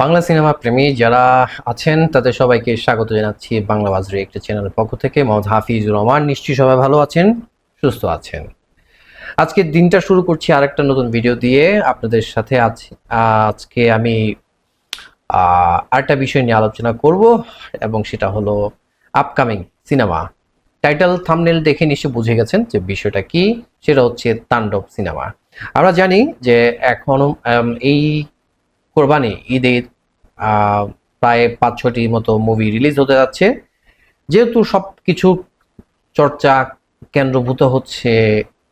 Bangla cinema প্রেমী যারা আছেন, তাদের সবাইকে স্বাগত জানাচ্ছি বাংলা বাজারে একটি চ্যানেলের পক্ষ থেকে। মোহাম্মদ হাফিজুর রহমান, নিশ্চয়ই সবাই ভালো আছেন, সুস্থ আছেন। আজকে দিনটা শুরু করছি আরেকটা নতুন ভিডিও দিয়ে। আপনাদের সাথে আজ, আজকে আমি আরেকটা বিষয় নিয়ে আলোচনা করব এবং সেটা হলো আপকামিং সিনেমা টাইটেল থামনেল দেখে নিশ্চয়ই বুঝে গেছেন যে বিষয়টা কি, সেটা হচ্ছে তাণ্ডব সিনেমা আমরা জানি যে এখনও এই কোরবানি, ঈদে প্রায় পাঁচ ছটি মতো মুভি রিলিজ হতে যাচ্ছে। যেহেতু সব কিছু চর্চা কেন্দ্রভূত হচ্ছে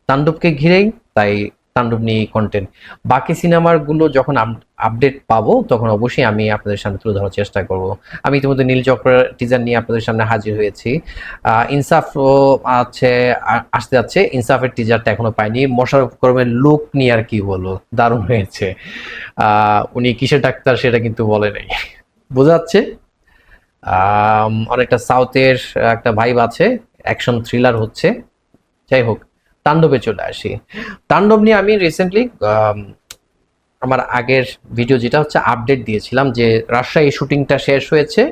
তাণ্ডবকে ঘিরেই, তাই তাণ্ডব নিয়ে কন্টেন্ট বাকি সিনেমারগুলো যখন আপডেট পাবো তখন অবশ্যই আমি আপনাদের সামনে তুলে ধরার চেষ্টা করব। আমি ইতিমধ্যে নীল চক্রের টিজার নিয়ে আপনাদের সামনে হাজির হয়েছি। আহ, ইনসাফও আছে আসতে যাচ্ছে। ইনসাফের টিজারটা এখনও পাইনি। মোশারফ করিমের লুক নিয়ে আর কি বলব? দারুণ হয়েছে। উনি কিসের ডাক্তার সেটা কিন্তু বলে নাই। বোঝা যাচ্ছে? অনেকটা সাউথের একটা ভাইব আছে। অ্যাকশন থ্রিলার হচ্ছে। যাই হোক তাণ্ডবে চলে আসি। তাণ্ডব নিয়ে আমি রিসেন্টলি আমার আগের ভিডিও যেটা হচ্ছে আপডেট দিয়েছিলাম যে রাজশাহী শুটিংটা শেষ হয়েছে।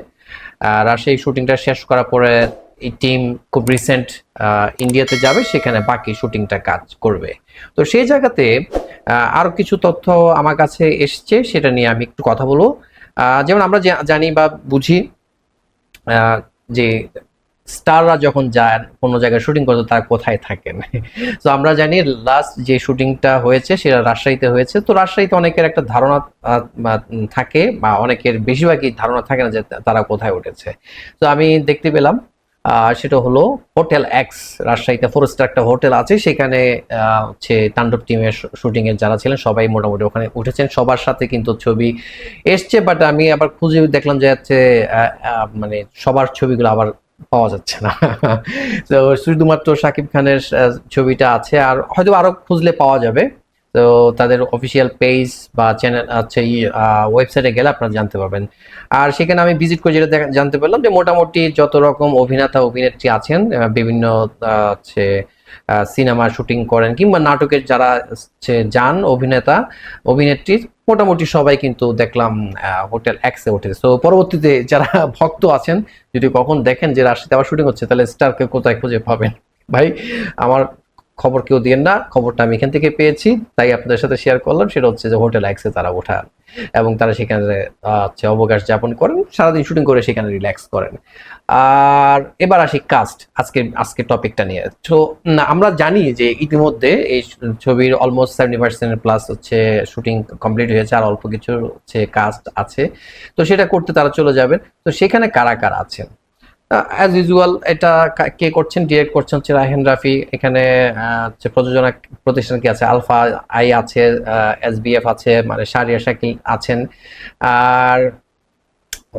রাজশাহী শুটিংটা শেষ করার পরে এই টিম খুব রিসেন্ট ইন্ডিয়াতে যাবে সেখানে বাকি শুটিংটা কাজ করবে। তো সেই জায়গাতে আহ, আরও কিছু তথ্য আমার কাছে এসছে সেটা নিয়ে আমি একটু কথা বলব। যেমন আমরা জানি বা বুঝি যে স্টাররা যখন যায়, কোনো জায়গায় শুটিং করতে, তারা কোথায় থাকেন? তো আমরা জানি লাস্ট যে শুটিংটা হয়েছে, সেটা রাজশাহীতে হয়েছে। তো রাজশাহীতে অনেকের একটা ধারণা থাকে, বা অনেকের বেশিরভাগই ধারণা থাকে না যে তারা কোথায় উঠেছে। তো আমি দেখতে পেলাম সেটা হলো হোটেল এক্স রাজশাহীতে ফোর স্টার একটা হোটেল আছে, সেখানে হচ্ছে তাণ্ডব টিমের শুটিং এর যারা ছিলেন, সবাই মোটামুটি ওখানে উঠেছেন। সবার সাথে কিন্তু ছবি এসছে বাট আমি আবার খুঁজে দেখলাম যে হচ্ছে মানে সবার ছবিগুলো আবার পাওয়া যাচ্ছে না। তো শুধুমাত্র সাকিব খানের ছবিটা আছে আর হয়তো আরও খুঁজলে পাওয়া যাবে। তো তাদের অফিসিয়াল পেজ বা চ্যানেল আছে ওয়েবসাইটে গেলে আপনারা জানতে পারবেন। আর সেখানে আমি ভিজিট করে যেটা জানতে পারলাম যে মোটামুটি যত রকম অভিনেতা অভিনেত্রী আছেন বিভিন্ন হচ্ছে সিনেমা শুটিং করেন কিংবা নাটকের যারা যান অভিনেতা অভিনেত্রী মোটামুটি সবাই কিন্তু দেখলাম হোটেল এক্সে উঠেছে। তো পরবর্তীতে যারা ভক্ত আছেন, যদি কখন দেখেন যে রাশিতে আবার শুটিং হচ্ছে, তাহলে স্টারকে কোথায় খুঁজে পাবেন? ভাই, আমার খবর কেউ দিয়েন না, খবরটা আমি এখান থেকে পেয়েছি, তাই আপনাদের সাথে শেয়ার করলাম, সেটা হচ্ছে যে হোটেল এক্সে তারা ওঠা। এবং তারা সেখানে হচ্ছে অবকাশ যাপন করেন, সারাদিন শুটিং করে সেখানে রিল্যাক্স করেন। আর এবার আসি কাস্ট আজকে আজকে টপিকটা নিয়ে। তো আমরা জানি যে ইতিমধ্যে এই ছবির অলমোস্ট সেভেন্টি পার্সেন্ট প্লাস হচ্ছে শুটিং কমপ্লিট হয়েছে, আর অল্প কিছু হচ্ছে কাস্ট আছে। তো সেটা করতে তারা চলে যাবেন। তো সেখানে কারা কারা আছেন? অ্যাজ ইউজুয়াল এটা কে করছেন? ডিরেক্ট করছেন হচ্ছে রাহেন রাফি। এখানে হচ্ছে প্রযোজনা প্রতিষ্ঠান কি আছে? আলফা আই আছে এসবিএফ আছে মানে সারিয়া শাকিল আছেন। আর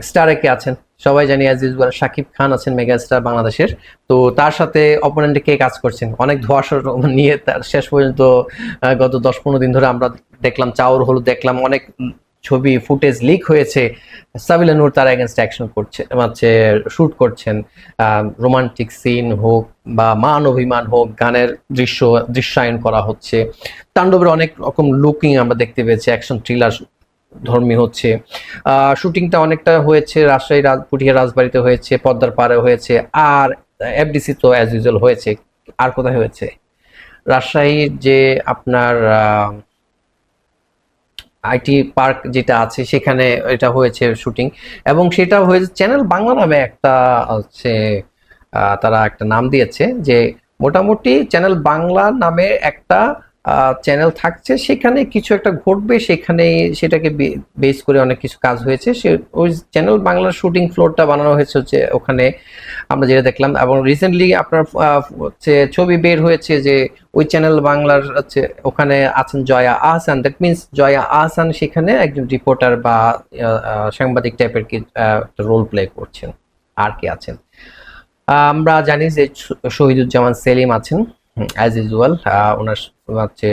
স্টারে কে আছেন? সবাই জানি অ্যাজ ইউজুয়াল শাকিব খান আছেন মেগা স্টার বাংলাদেশের। তো তার সাথে অপোনেন্টে কে কাজ করছেন? অনেক ধোয়াশা নিয়ে তার শেষ পর্যন্ত গত দশ পনেরো দিন ধরে আমরা দেখলাম, চাউর হলুদ দেখলাম, অনেক ছবি ফুটেজ লিক হয়েছে। সাবিলা নূর তার এগেনস্ট অ্যাকশন করছে হচ্ছে শুট করছেন রোমান্টিক সিন হোক বা মান অভিমান হোক, গানের দৃশ্য, দৃশ্যায়ন করা হচ্ছে। তাণ্ডবের অনেক রকম লুকিং আমরা দেখতে পেয়েছি অ্যাকশন থ্রিলার ধর্মী হচ্ছে। শুটিংটা অনেকটা হয়েছে, রাজশাহী রাজ পুঠিয়া রাজবাড়িতে হয়েছে, পদ্মার পাড়ে হয়েছে, আর এফডিসি তো অ্যাজ ইউজুয়াল হয়েছে। আর কোথায় হয়েছে? রাজশাহীর যে আপনার আইটি পার্ক যেটা আছে, সেখানে এটা হয়েছে শুটিং। এবং সেটা হয়েছে চ্যানেল বাংলা নামে একটা হচ্ছে তারা একটা নাম দিয়েছে যে মোটামুটি চ্যানেল বাংলা নামে একটা চ্যানেল থাকছে। সেখানে কিছু একটা ঘটবে সেখানে সেটাকে বেস করে অনেক কিছু কাজ হয়েছে। সে, ওই চ্যানেল বাংলার শুটিং ফ্লোরটা বানানো হয়েছে হচ্ছে ওখানে আমরা যেটা দেখলাম। এবং রিসেন্টলি আপনার হচ্ছে ছবি বের হয়েছে যে ওই চ্যানেল বাংলার হচ্ছে ওখানে আছেন জয়া আহসান। দ্যাট মিনস জয়া আহসান সেখানে একজন রিপোর্টার বা সাংবাদিক টাইপের কি রোল প্লে করছেন, আর কি আছেন। আমরা জানি যে শহীদুজ্জামান সেলিম আছেন। অ্যাজ ইউজুয়াল ওনার হচ্ছে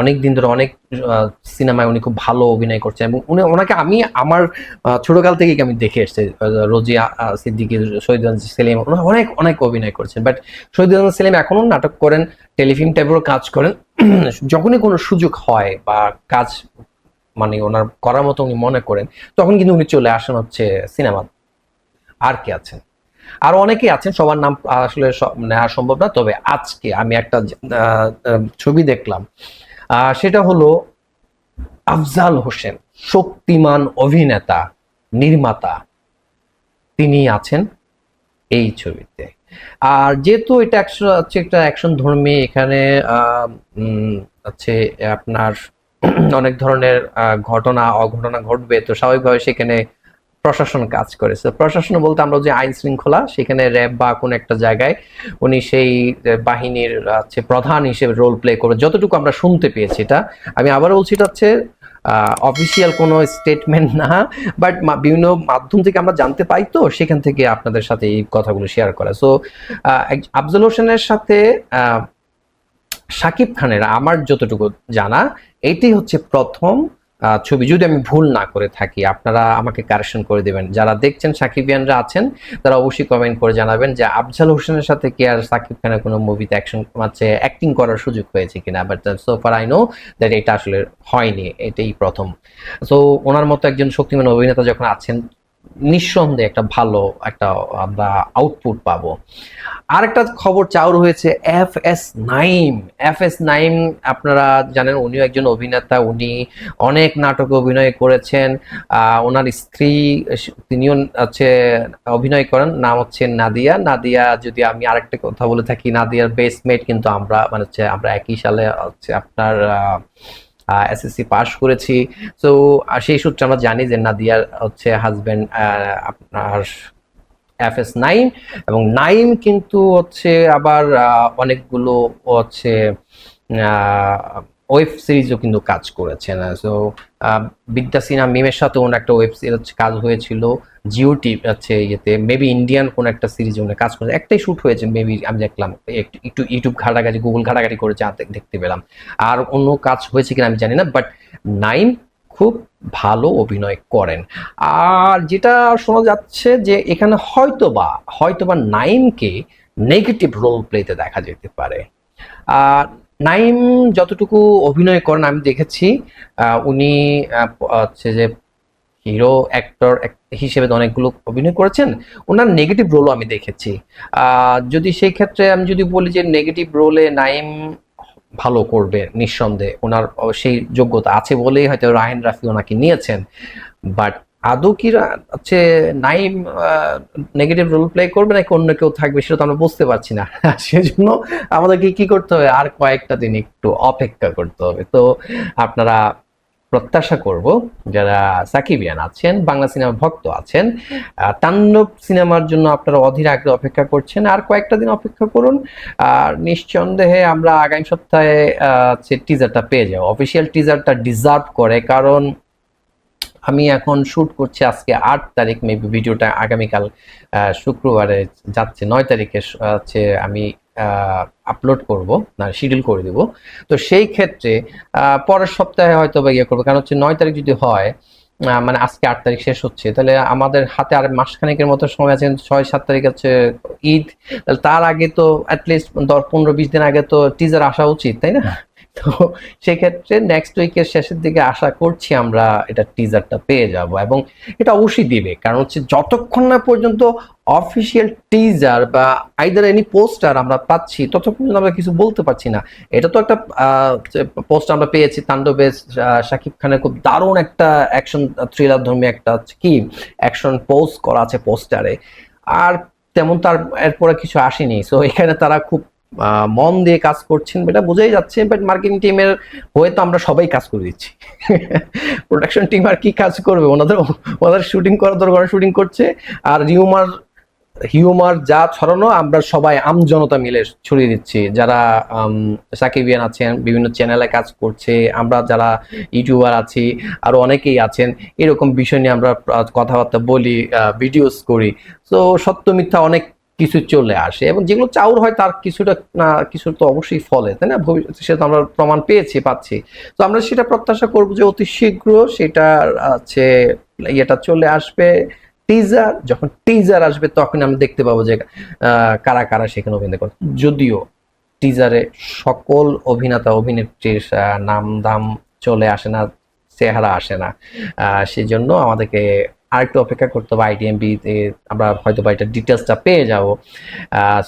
অনেক দিন ধরে অনেক সিনেমায় উনি খুব ভালো অভিনয় করছেন এবং উনি, ওনাকে আমি, আমার ছোটকাল থেকেই আমি দেখে এসেছি রোজিয়া সিদ্দিকী, শহীদ সেলিম, ওনারা অনেক অনেক অভিনয় করছেন। বাট শহীদ সেলিম এখনও নাটক করেন, টেলিফিল্ম টাইপেরও কাজ করেন। যখনই কোনো সুযোগ হয় বা কাজ মানে ওনার করার মতো উনি মনে করেন, তখন কিন্তু উনি চলে আসেন হচ্ছে সিনেমা আর কে আছেন? আর অনেকেই আছেন, সবার নাম আসলে নেওয়া সম্ভব না, তবে আজকে আমি একটা ছবি দেখলাম। সেটা হলো আফজাল হোসেন, শক্তিমান অভিনেতা, নির্মাতা। তিনি আছেন এই ছবিতে। আর যেহেতু এটা হচ্ছে একটা অ্যাকশন ধর্মী, এখানে হচ্ছে আপনার অনেক ধরনের ঘটনা, অঘটনা ঘটবে, তো স্বাভাবিকভাবে সেখানে প্রশাসন কাজ করেছে প্রশাসন বলতে আমরা যে আইন শৃঙ্খলা, সেখানে র্যাব বা কোনো একটা জায়গায় উনি সেই বাহিনীর হচ্ছে প্রধান হিসেবে রোল প্লে করে। যতটুকু আমরা শুনতে পেয়েছি এটা, আমি আবার বলছি এটা হচ্ছে অফিসিয়াল কোনো স্টেটমেন্ট না বাট বিভিন্ন মাধ্যম থেকে আমরা জানতে পাই তো, সেখান থেকে আপনাদের সাথে এই কথাগুলো শেয়ার করা। সো আফজল হোসেনের সাথে শাকিব খানের আমার যতটুকু জানা এটাই হচ্ছে প্রথম ছবি। যদি আমি ভুল না করে থাকি, আপনারা আমাকে কারেকশন করে দেবেন। যারা দেখছেন সাকিবিয়ানরা আছেন, তারা অবশ্যই কমেন্ট করে জানাবেন যে আফজাল হোসেনের সাথে কি আর সাকিব খানের কোনো মুভিতে অ্যাকশন আছে অ্যাক্টিং করার সুযোগ হয়েছে কিনা? But so far I know that এটা আসলে হয়নি, এটাই প্রথম। সো ওনার মতো একজন শক্তিমান অভিনেতা যখন আছেন নিঃসন্দেহে একটা ভালো একটা, আমরা আউটপুট পাবো। আরেকটা খবর চাউর হয়েছে F S Naim F S Naim আপনারা জানেন, উনিও একজন অভিনেতা, উনি অনেক নাটকে অভিনয় করেছেন। ওনার স্ত্রী, তিনিও হচ্ছে অভিনয় করেন, নাম হচ্ছে নাদিয়া। নাদিয়া, যদি আমি আরেকটা কথা বলে থাকি, নাদিয়ার বেসমেট কিন্তু আমরা মানে হচ্ছে আমরা একই সালে হচ্ছে আপনার এসএসসি পাশ করেছি। তো সেই সূত্রে আমরা জানি যে নাদিয়ার হচ্ছে হাজব্যান্ড আপনার এফ এস নাইম এবং নাইম কিন্তু হচ্ছে আবার অনেকগুলো হচ্ছে ওয়েব সিরিজও কিন্তু কাজ করেছেন সো বিদ্যা সিনহা মিমের সাথে ওনার একটা ওয়েব সিরিজ কাজ হয়েছিল। জিও টি হচ্ছে ইয়েতে। মেবি ইন্ডিয়ান কোন একটা সিরিজ উনি কাজ করেছে। একটাই শ্যুট হয়েছে মেবি আমি দেখলাম। একটু- ইউটিউব ঘাটাঘাটি গুগল ঘাটাঘাটি করেছে দেখতে পেলাম। আর অন্য কাজ হয়েছে কিনা আমি জানি না বাট নাইম খুব ভালো অভিনয় করেন। আর যেটা শোনা যাচ্ছে যে এখানে হয়তোবা হয়তোবা নাইমকে নেগেটিভ রোল প্লেতে দেখা যেতে পারে। আর নাইম যতটুকু অভিনয় করেন, আমি দেখেছি উনি হচ্ছে যে হিরো, অ্যাক্টর হিসেবে অনেকগুলো অভিনয় করেছেন। ওনার নেগেটিভ রোলও আমি দেখেছি। যদি সেই ক্ষেত্রে আমি যদি বলি যে নেগেটিভ রোলে নাইম ভালো করবে নিঃসন্দেহে, ওনার সেই যোগ্যতা আছে বলেই হয়তো রায়ন রাফি ওনাকে নিয়েছেন। বাট আদৌ কি হচ্ছে নাইম নেগেটিভ রোল প্লে করবে নাকি অন্য কেউ থাকবে সেটা তো আমরা বুঝতে পারছি না। সেজন্য আমাদেরকে কি করতে হবে? আর কয়েকটা দিন একটু অপেক্ষা করতে হবে। তো আপনারা প্রত্যাশা করব, যারা সাকিবিয়ান আছেন, বাংলা সিনেমা ভক্ত আছেন তাণ্ডব সিনেমার জন্য আপনারা অধীর আগ্রহে অপেক্ষা করছেন। আর কয়েকটা দিন অপেক্ষা করুন। আর নিঃসন্দেহে আমরা আগামী সপ্তাহে টিজারটা পেয়ে যাব। অফিসিয়াল টিজারটা ডিজার্ভ করে। কারণ আমি এখন শুট করছি আজকে আট তারিখ মেবি ভিডিওটা আগামীকাল শুক্রবারে যাচ্ছে। নয় তারিখে হচ্ছে আমি আপলোড করব, না শিডিউল করে দেব। তো সেই ক্ষেত্রে পরের সপ্তাহে হয়তো বা ইয়ে করব, কারণ হচ্ছে নয় তারিখ যদি হয় মানে আজকে আট তারিখ শেষ হচ্ছে, তাহলে আমাদের হাতে আর মাসখানেকের মতো সময় আছে ছয়, সাত তারিখ হচ্ছে ঈদ। তার আগে তো অ্যাটলিস্ট দশ, পনেরো, বিশ দিন আগে তো টিজার আসা উচিত, তাই না? তো সেক্ষেত্রে নেক্সট উইকের শেষের দিকে আশা করছি আমরা এটা টিজারটা পেয়ে যাব এবং এটা অবশ্যই দিবে। কারণ হচ্ছে যতক্ষণ না পর্যন্ত অফিসিয়াল টিজার বা আইদার এনি পোস্টার আমরা পাচ্ছি, ততক্ষণ আমরা কিছু বলতে পারছি না। এটা তো একটা পোস্ট আমরা পেয়েছি, তাণ্ডবে শাকিব খানের খুব দারুণ একটা অ্যাকশন থ্রিলার ধর্মী একটা কি অ্যাকশন পোস্ট করা আছে পোস্টারে আর তেমন তার এরপরে কিছু আসেনি। সো এখানে তারা খুব মন দিয়ে কাজ করছেন, এটা বোঝাই যাচ্ছে বাট মার্কেটিং টিমের হয়ে তো আমরা সবাই কাজ করে দিচ্ছি। প্রোডাকশন টিম আর কি কাজ করবে? ওনাদের ওনাদের শুটিং করার দরকার শুটিং করছে, আর হিউমার হিউমার যা ছড়ানো, আমরা সবাই আমজনতা মিলে ছড়িয়ে দিচ্ছি। যারা সাকিবিয়ান আছেন, বিভিন্ন চ্যানেলে কাজ করছে, আমরা যারা ইউটিউবার আছি, আরও অনেকেই আছেন, এরকম বিষয় নিয়ে আমরা কথাবার্তা বলি ভিডিওস করি। তো সত্য মিথ্যা অনেক কিছু চলে আসে এবং যেগুলো চাউর হয় তার কিছুটা না, কিছু তো অবশ্যই ফলে, তাই না? ভবিষ্যতে সেটা আমরা প্রমাণ পেয়েছি, পাচ্ছি। তো আমরা সেটা প্রত্যাশা করব যে অতি শীঘ্র সেটা আছে, ইয়েটা চলে আসবে। টিজার যখন টিজার আসবে তখন আমরা দেখতে পাবো যে কারা কারা সেখানে অভিনয় করে, যদিও টিজারে সকল অভিনেতা, অভিনেত্রীর নাম দাম চলে আসে না, চেহারা আসে না। সেজন্য সেই আমাদেরকে আরেকটু অপেক্ষা করতে হবে আইডিএমবি তে। আমরা হয়তো বা এটা ডিটেলসটা পেয়ে যাব।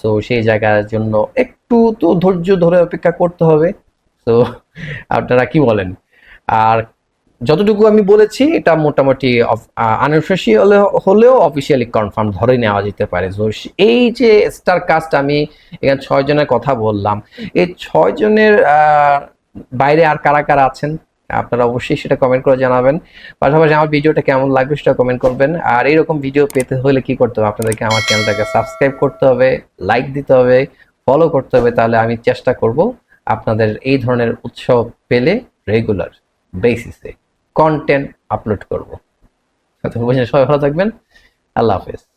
সো সেই জায়গার জন্য একটু তো ধৈর্য ধরে অপেক্ষা করতে হবে। তো আপনারা কি বলেন? আর যতটুকু আমি বলেছি, এটা মোটামুটি আনঅফিসিয়াল হলে হলেও অফিসিয়ালি কনফার্ম ধরে নেওয়া যেতে পারে। তো এই যে স্টার কাস্ট আমি এখানে ছয় জনের কথা বললাম। এই ছয় জনের বাইরে আর কারা কারা আছেন? আপনারা অবশ্যই সেটা কমেন্ট করে জানাবেন। পাশাপাশি আমার ভিডিওটা কেমন লাগবে সেটা কমেন্ট করবেন। আর এরকম ভিডিও পেতে হলে কি করতে হবে? আপনাদেরকে আমার চ্যানেলটাকে সাবস্ক্রাইব করতে হবে লাইক দিতে হবে ফলো করতে হবে, তাহলে আমি চেষ্টা করব আপনাদের এই ধরনের উৎসব পেলে রেগুলার বেসিসে কন্টেন্ট আপলোড করব। সবাই ভালো থাকবেন। আল্লাহ হাফেজ।